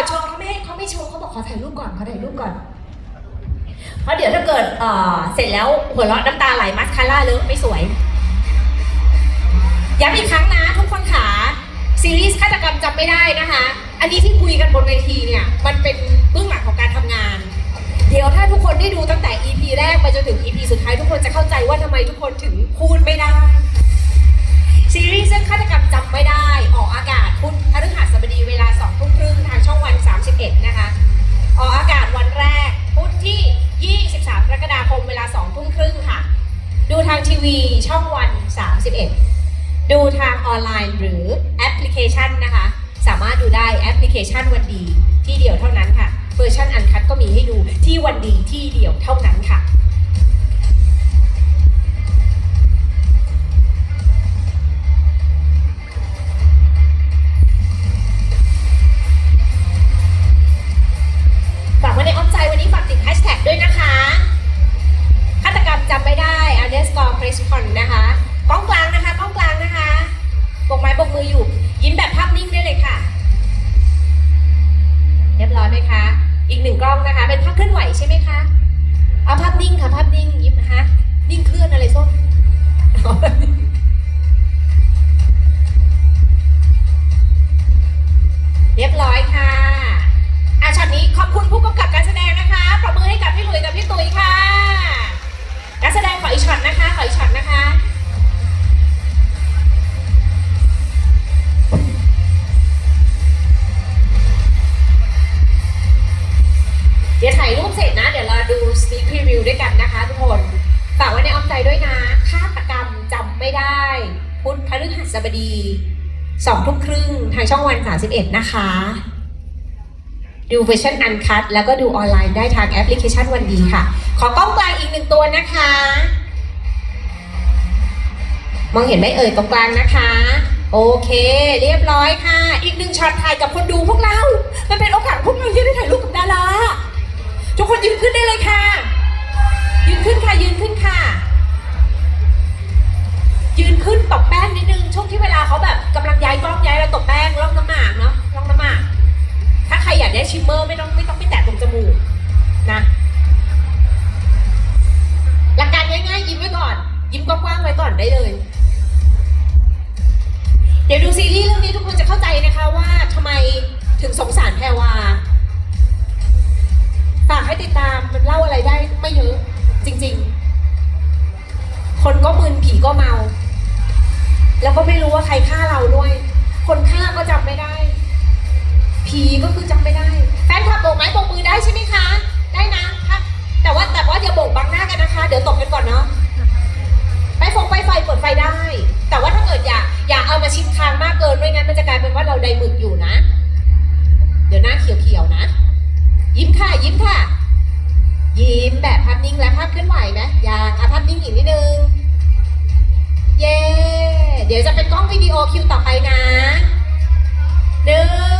อชว์เขาไม่ให้เขาไม่โชว์เขาบอกขอถ่ายรูปก่อนขอถ่ายรูปก่อนเพราะเดี๋ยวถ้าเกิดเอ่อเสร็จแล้วหัวเราะน้ำตาไหลมัสคาร่าเลอะไม่สวยย้ำอีกครั้งนะทุกคนขาซีรีส์ฆาตกรรมจำไม่ได้นะคะ อันนี้ที่คุยกันบนเวทีเนี่ย มันเป็นเบื้องหลังของการทำงาน เดี๋ยวถ้าทุกคนได้ดูตั้งแต่ EP แรกไปจนถึง EP สุดท้ายทุกคนจะเข้าใจว่าทำไมทุกคนถึงพูดไม่ได้ซีรีส์เรื่องฆาตกรรมจำไม่ได้ ออกอากาศพุธพฤหัสบดี วีช่องวัน 31 ดูทางออนไลน์หรือแอปพลิเคชันนะคะ สามารถดูได้แอปพลิเคชันวันดีที่เดียวเท่านั้นค่ะ เวอร์ชันอันคัดก็มีให้ดูที่วันดีที่เดียวเท่านั้นค่ะ เป็นภาพเคลื่อนไหวใช่ไหมคะเอาภาพนิ่งค่ะภาพนิ่งยิ้มฮะนิ่งเคลื่อนอะไรส้มเรียบร้อยค่ะอะช็อตนี้ขอบคุณผู้กำกับการแสดงนะคะปรบมือให้กับพี่หลุยกับพี่ตุ๋ยค่ะการแสดงขออีกช็อตนะคะ เดี๋ยวถ่ายรูปเสร็จนะ เดี๋ยวเราดู sneak preview ด้วยกันนะคะทุกคนฝากไว้ในอ้อมใจด้วยนะฆาตกรรมจำไม่ได้ พุธพฤหัสบดีสองทุ่มครึ่งทางช่องวัน 31 นะคะ ดูเวอร์ชันอันคัดแล้วก็ดูออนไลน์ได้ทางแอปพลิเคชันวันดีค่ะ ขอกล้องกลางอีกหนึ่งตัวนะคะ มองเห็นไหมเอ่ยตรงกลางนะคะ โอเค เรียบร้อยค่ะ อีกหนึ่งช็อตถ่ายกับคนดูพวกเรา มันเป็นโอกาสพวกเราที่ได้ถ่าย ย้ายกล้องย้ายแล้วตบแป้งร่องน้ำหมากเนาะร่องน้ำหมาก ถ้าใครอยากได้ชิมเมอร์ไม่ต้องไม่ต้องไปแตะตรงจมูกนะหลักการง่ายๆยิ้มไว้ก่อน ยิ้มกว้างๆไว้ก่อนได้เลย เดี๋ยวดูซีรีส์เรื่องนี้ทุกคนจะเข้าใจนะคะว่าทำไมถึงสงสารแพรวาฝากให้ติดตามมันเล่าอะไรได้ไม่เยอะ จริง ๆ คนก็มึนผีก็เมา แล้วก็ไม่รู้ว่าใครฆ่าเราด้วย คนฆ่าก็จำไม่ได้ ผีก็คือจำไม่ได้ แฟนคลับโบกไม้โบกมือได้ใช่ไหมคะ ได้นะคะแต่ว่าแต่ว่าอย่าโบกบังหน้ากันนะคะ เดี๋ยวตบกันก่อนเนาะไปฟงไปไฟเปิดไฟได้ แต่ว่าถ้าเกิดอย่าอย่าเอามาชิดคางมากเกินไม่งั้นมันจะกลายเป็นว่าเราไดหมึกอยู่นะ เดี๋ยวหน้าเขียวๆนะ ยิ้มค่ะ ยิ้มค่ะ ยิ้มแบบภาพนิ่งและภาพเคลื่อนไหวไหมยังอะภาพนิ่งอีกนิดนึง เย้ เดี๋ยวจะเป็นกล้องวิดีโอคิวต่อไปนะหนึ่ง